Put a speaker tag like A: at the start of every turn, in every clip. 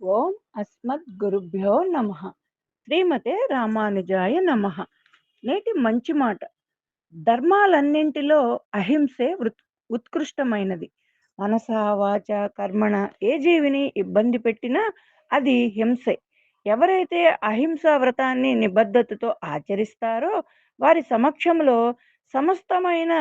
A: ఓం అస్మద్గురుభ్యో నమ. శ్రీమతే రామానుజాయ నమ. నేటి మంచి మాట. ధర్మాలన్నింటిలో అహింసే ఉత్కృష్టమైనది. మనస వాచ కర్మణ ఏ జీవిని ఇబ్బంది పెట్టినా అది హింసే. ఎవరైతే అహింసా వ్రతాన్ని నిబద్ధతతో ఆచరిస్తారో వారి సమక్షంలో సమస్తమైన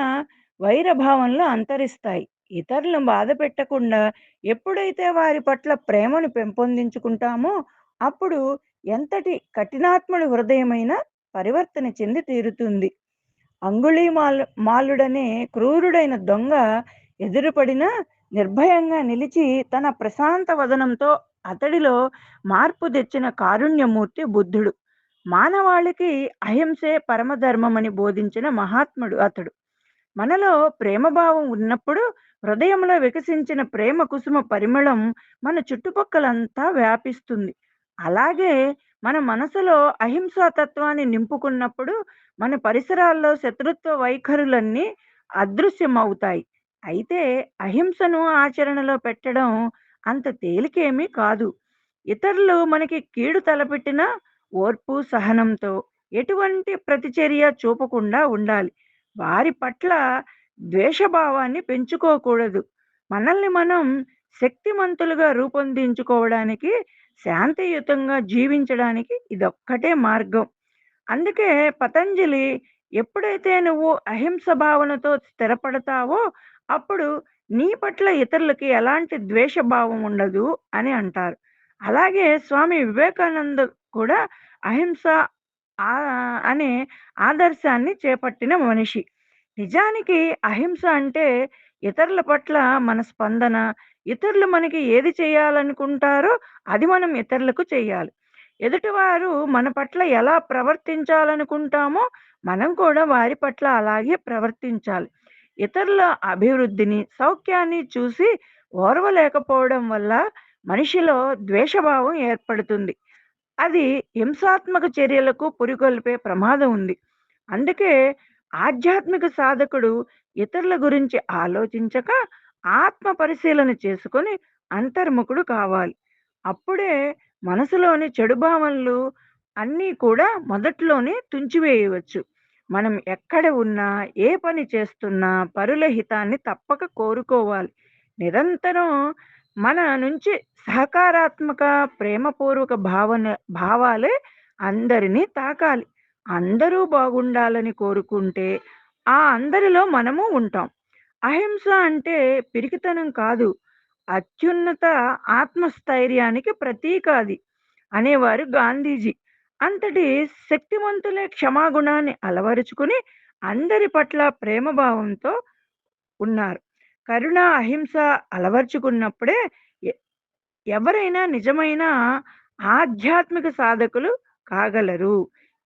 A: వైరభావంలో అంతరిస్తాయి. ఇతరులను బాధ పెట్టకుండా ఎప్పుడైతే వారి పట్ల ప్రేమను పెంపొందించుకుంటామో అప్పుడు ఎంతటి కఠినాత్ముడి హృదయమైన పరివర్తన చెంది తీరుతుంది. అంగుళీ మాలు మాలుడనే క్రూరుడైన దొంగ ఎదురుపడిన నిర్భయంగా నిలిచి తన ప్రశాంత వదనంతో అతడిలో మార్పు తెచ్చిన కారుణ్యమూర్తి బుద్ధుడు. మానవాళికి అహింసే పరమధర్మమని బోధించిన మహాత్ముడు అతడు. మనలో ప్రేమభావం ఉన్నప్పుడు హృదయంలో వికసించిన ప్రేమ కుసుమ పరిమళం మన చుట్టుపక్కలంతా వ్యాపిస్తుంది. అలాగే మన మనసులో అహింసా తత్వాన్ని నింపుకున్నప్పుడు మన పరిసరాల్లో శత్రుత్వ వైఖరులన్నీ అదృశ్యమవుతాయి. అయితే అహింసను ఆచరణలో పెట్టడం అంత తేలికేమీ కాదు. ఇతరులు మనకి కీడు తలపెట్టిన ఓర్పు సహనంతో ఎటువంటి ప్రతిచర్య చూపకుండా ఉండాలి. వారి పట్ల ద్వేషభావాన్ని పెంచుకోకూడదు. మనల్ని మనం శక్తిమంతులుగా రూపొందించుకోవడానికి శాంతియుతంగా జీవించడానికి ఇదొక్కటే మార్గం. అందుకే పతంజలి ఎప్పుడైతే నువ్వు అహింస భావనతో స్థిరపడతావో అప్పుడు నీ పట్ల ఇతరులకి ఎలాంటి ద్వేషభావం ఉండదు అని అంటారు. అలాగే స్వామి వివేకానంద కూడా అహింస అనే ఆదర్శాన్ని చేపట్టిన మనిషి. నిజానికి అహింస అంటే ఇతరుల పట్ల మన స్పందన ఇతరులు మనకి ఏది చేయాలనుకుంటారో అది మనం ఇతరులకు చేయాలి. ఎదుటివారు మన పట్ల ఎలా ప్రవర్తించాలనుకుంటామో మనం కూడా వారి పట్ల అలాగే ప్రవర్తించాలి. ఇతరుల అభివృద్ధిని సౌఖ్యాన్ని చూసి ఓర్వలేకపోవడం వల్ల మనిషిలో ద్వేషభావం ఏర్పడుతుంది. అది హింసాత్మక చర్యలకు పురికొల్పే ప్రమాదం ఉంది. అందుకే ఆధ్యాత్మిక సాధకుడు ఇతరుల గురించి ఆలోచించక ఆత్మ పరిశీలన చేసుకొని అంతర్ముఖుడు కావాలి. అప్పుడే మనసులోని చెడు భావనలు అన్నీ కూడా మొదట్లోనే తుంచివేయవచ్చు. మనం ఎక్కడ ఉన్నా ఏ పని చేస్తున్నా పరుల హితాన్ని తప్పక కోరుకోవాలి. నిరంతరం మన నుంచి సహకారాత్మక ప్రేమపూర్వక భావన భావాలే అందరినీ తాకాలి. అందరూ బాగుండాలని కోరుకుంటే ఆ అందరిలో మనము ఉంటాం. అహింస అంటే పిరికితనం కాదు. అత్యున్నత ఆత్మస్థైర్యానికి ప్రతీక అది. అనేవారు గాంధీజీ. అంతటి శక్తివంతులే క్షమాగుణాన్ని అలవరుచుకుని అందరి పట్ల ప్రేమభావంతో ఉన్నారు. కరుణ అహింస అలవర్చుకున్నప్పుడే ఎవరైనా నిజమైన ఆధ్యాత్మిక సాధకులు కాగలరు.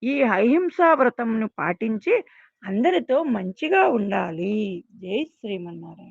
A: ఈ అహింసా వ్రతంను పాటించి అందరితో మంచిగా ఉండాలి. జై శ్రీమన్నారాయణ.